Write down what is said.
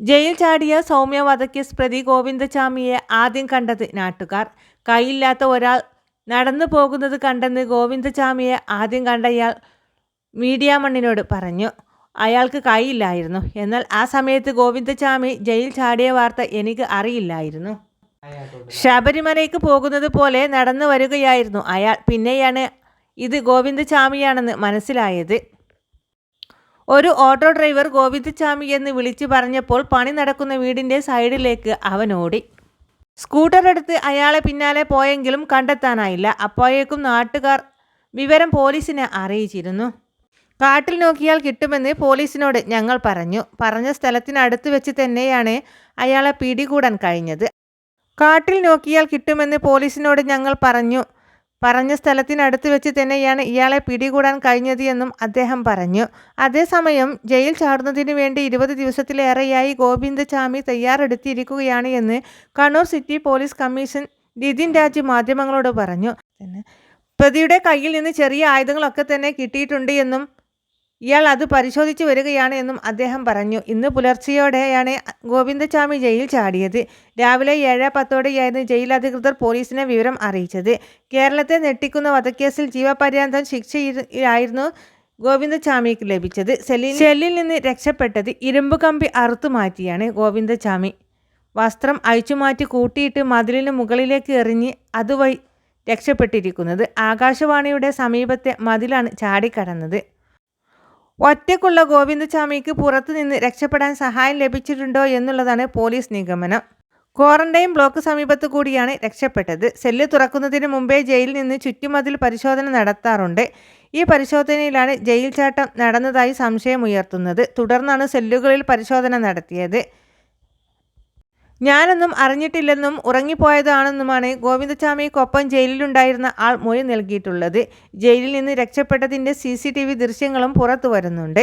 Jail ചാടിയ സൗമ്യ വധക്കേസ് പ്രതി ഗോവിന്ദചാമിയെ ആദ്യം കണ്ടത് നാട്ടുകാർ. കൈയില്ലാത്ത ഒരാൾ നടന്നു പോകുന്നത് കണ്ടെന്ന് ഗോവിന്ദചാമിയെ ആദ്യം കണ്ടയാൾ മീഡിയ മണ്ണിനോട് പറഞ്ഞു. അയാൾക്ക് കൈയില്ലായിരുന്നു. എന്നാൽ ആ സമയത്ത് ഗോവിന്ദചാമി ജയിൽ ചാടിയ വാർത്ത എനിക്ക് അറിയില്ലായിരുന്നു. ശബരിമലയ്ക്ക് പോകുന്നത് പോലെ നടന്നു വരികയായിരുന്നു അയാൾ. പിന്നെയാണ് ഇത് ഗോവിന്ദചാമിയാണെന്ന് മനസ്സിലായത്. ഒരു ഓട്ടോ ഡ്രൈവർ ഗോവിന്ദചാമി എന്ന് വിളിച്ചു പറഞ്ഞപ്പോൾ പണി നടക്കുന്ന വീടിന്റെ സൈഡിലേക്ക് അവൻ ഓടി. സ്കൂട്ടർ എടുത്ത് അയാളെ പിന്നാലെ പോയെങ്കിലും കണ്ടെത്താനായില്ല. അപ്പോഴേക്കും നാട്ടുകാർ വിവരം പോലീസിനെ അറിയിച്ചിരുന്നു. കാട്ടിൽ നോക്കിയാൽ കിട്ടുമെന്ന് പോലീസിനോട് ഞങ്ങൾ പറഞ്ഞു. പറഞ്ഞ സ്ഥലത്തിനടുത്ത് വെച്ച് തന്നെയാണ് അയാളെ പിടികൂടാൻ കഴിഞ്ഞത്. കാട്ടിൽ നോക്കിയാൽ കിട്ടുമെന്ന് പോലീസിനോട് ഞങ്ങൾ പറഞ്ഞു. പറഞ്ഞ സ്ഥലത്തിനടുത്ത് വെച്ച് തന്നെയാണ് ഇയാളെ പിടികൂടാൻ കഴിഞ്ഞത് എന്നും അദ്ദേഹം പറഞ്ഞു. അതേസമയം ജയിൽ ചാടുന്നതിന് വേണ്ടി ഇരുപത് ദിവസത്തിലേറെയായി ഗോവിന്ദചാമി തയ്യാറെടുത്തിരിക്കുകയാണ് എന്ന് Kannur city police commission Nithin Raj മാധ്യമങ്ങളോട് പറഞ്ഞു. പ്രതിയുടെ കയ്യിൽ നിന്ന് ചെറിയ ആയുധങ്ങളൊക്കെ തന്നെ കിട്ടിയിട്ടുണ്ട് എന്നും ഇയാൾ അത് പരിശോധിച്ചു വരികയാണ് എന്നും അദ്ദേഹം പറഞ്ഞു. ഇന്ന് പുലർച്ചെയോടെയാണ് ഗോവിന്ദസ്വാമി ജയിൽ ചാടിയത്. രാവിലെ ഏഴ് പത്തോടെയായിരുന്നു ജയിൽ അധികൃതർ പോലീസിനെ വിവരം അറിയിച്ചത്. കേരളത്തെ ഞെട്ടിക്കുന്ന വധക്കേസിൽ ജീവപര്യന്തം ശിക്ഷയായിരുന്നു ഗോവിന്ദസ്വാമിക്ക് ലഭിച്ചത്. സെല്ലിൽ സെല്ലിൽ നിന്ന് രക്ഷപ്പെട്ടത് ഇരുമ്പ് കമ്പി അറുത്തു മാറ്റിയാണ് ഗോവിന്ദസ്വാമി. വസ്ത്രം അഴിച്ചുമാറ്റി കൂട്ടിയിട്ട് മതിലിന് മുകളിലേക്ക് എറിഞ്ഞ് അതുവഴി രക്ഷപ്പെട്ടിരിക്കുന്നത്. ആകാശവാണിയുടെ സമീപത്തെ മതിലാണ് ചാടിക്കടന്നത്. ഒറ്റയ്ക്കുള്ള ഗോവിന്ദചാമിക്ക് പുറത്തുനിന്ന് രക്ഷപ്പെടാൻ സഹായം ലഭിച്ചിട്ടുണ്ടോ എന്നുള്ളതാണ് പോലീസ് നിഗമനം. ക്വാറന്റൈൻ ബ്ലോക്ക് സമീപത്തു കൂടിയാണ് രക്ഷപ്പെട്ടത്. സെല്ല് തുറക്കുന്നതിന് മുമ്പേ ജയിലിൽ നിന്ന് ചുറ്റുമതിൽ പരിശോധന നടത്താറുണ്ട്. ഈ പരിശോധനയിലാണ് ജയിൽ ചാട്ടം നടന്നതായി സംശയമുയർത്തുന്നത്. തുടർന്നാണ് സെല്ലുകളിൽ പരിശോധന നടത്തിയത്. ഞാനൊന്നും അറിഞ്ഞിട്ടില്ലെന്നും ഉറങ്ങിപ്പോയതാണെന്നുമാണ് ഗോവിന്ദസ്വാമിക്കൊപ്പം ജയിലിലുണ്ടായിരുന്ന ആൾ മൊഴി നൽകിയിട്ടുള്ളത്. ജയിലിൽ നിന്ന് രക്ഷപ്പെട്ടതിന്റെ സി സി ടി വി ദൃശ്യങ്ങളും പുറത്തു വരുന്നുണ്ട്.